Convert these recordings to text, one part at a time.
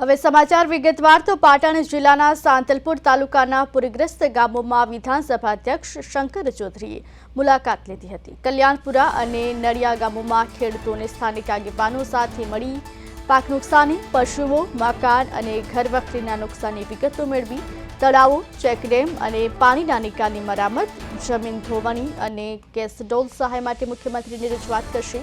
હવે સમાચાર વિગતવાર તો પાટણ જિલ્લાના સાંતલપુર તાલુકાના પૂરગ્રસ્ત ગામોમાં વિધાનસભા અધ્યક્ષ શંકર ચૌધરીએ મુલાકાત લીધી હતી. કલ્યાણપુરા અને નડિયા ગામોમાં ખેડૂતોને સ્થાનિક આગેવાનો સાથે મળી પાક નુકસાની, પશુઓ, મકાન અને ઘરવખરીના નુકસાનની વિગતો મેળવી, તળાવો, ચેકડેમ અને પાણીના નિકાલની મરામત, જમીન ધોવાણી અને કેસડોલ સહાય માટે મુખ્યમંત્રીની રજૂઆત કરશે.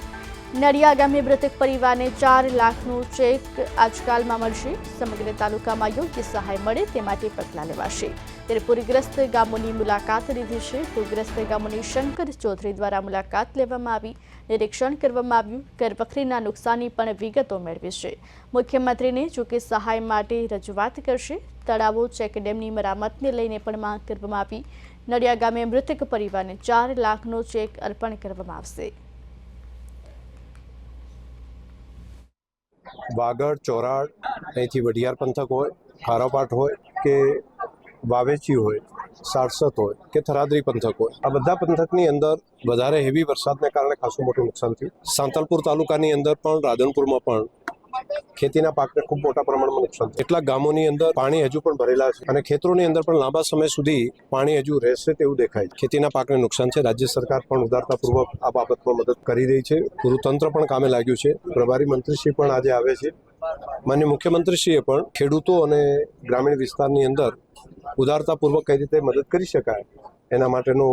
નડિયા ગામે મૃતક પરિવારને ચાર લાખનું ચેક આજકાલમાં મળશે. સમગ્ર તાલુકામાં યોગ્ય સહાય મળે તે માટે પગલાં લેવાશે. ત્યારે પૂરગ્રસ્ત ગામોની મુલાકાત લીધી છે. પૂરગ્રસ્ત ગામોની શંકર ચૌધરી દ્વારા મુલાકાત લેવામાં આવી. નિરીક્ષણ કરવામાં આવ્યું. ઘરવખરીના નુકસાની પણ વિગતો મેળવી છે. મુખ્યમંત્રીને જોકે સહાય માટે રજૂઆત કરશે. તળાવો ચેકડેમની મરામતને લઈને પણ માંગ કરવામાં આવી. નડિયા ગામે મૃતક પરિવારને ચાર લાખનો ચેક અર્પણ કરવામાં આવશે. વાગડ, ચોરાડ, અહીંથી વઢિયાર પંથક હોય, ખારાપાટ હોય કે વાવેચી હોય, સારસત હોય કે થરાદરી પંથક હોય. આ બધા પંથકની અંદર વધારે હેવી વરસાદને કારણે ખાસું મોટું નુકસાન થયું. સાંતલપુર તાલુકાની અંદર પણ, રાધનપુરમાં પણ ખેતીના પાકને ખૂબ મોટા પ્રમાણમાં નુકસાન કેટલાક ગામોની અંદર પાણી હજુ પણ ભરેલા છે અને ખેતરોની અંદર પણ લાંબા સમય સુધી પાણી હજુ રહેશે તેવું દેખાય છે. ખેતીના પાકને નુકસાન છે. રાજ્ય સરકાર પણ ઉદારતાપૂર્વક આ બાબતમાં મદદ કરી રહી છે. પૂરું તંત્ર પણ કામે લાગ્યું છે. પ્રભારી મંત્રીશ્રી પણ આજે આવે છે. માન્ય મુખ્યમંત્રીશ્રીએ પણ ખેડૂતો અને ગ્રામીણ વિસ્તારની અંદર ઉદારતાપૂર્વક કઈ રીતે મદદ કરી શકાય એના માટેનો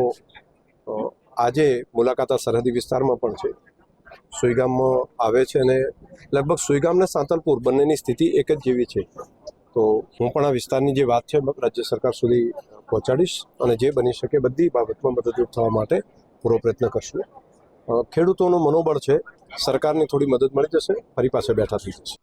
આજે મુલાકાત આ સરહદી વિસ્તારમાં પણ છે. સુઈગામમાં આવે છે અને લગભગ સુઈગામ અને સાંતલપુર બંનેની સ્થિતિ એક જ જેવી છે. તો હું પણ આ વિસ્તારની જે વાત છે, રાજ્ય સરકાર સુધી પહોંચાડીશ અને જે બની શકે બધી બાબતમાં મદદરૂપ થવા માટે પૂરો પ્રયત્ન કરશું. ખેડૂતોનું મનોબળ છે. સરકારની થોડી મદદ મળી જશે. ફરી પાસે બેઠા થઈ જશે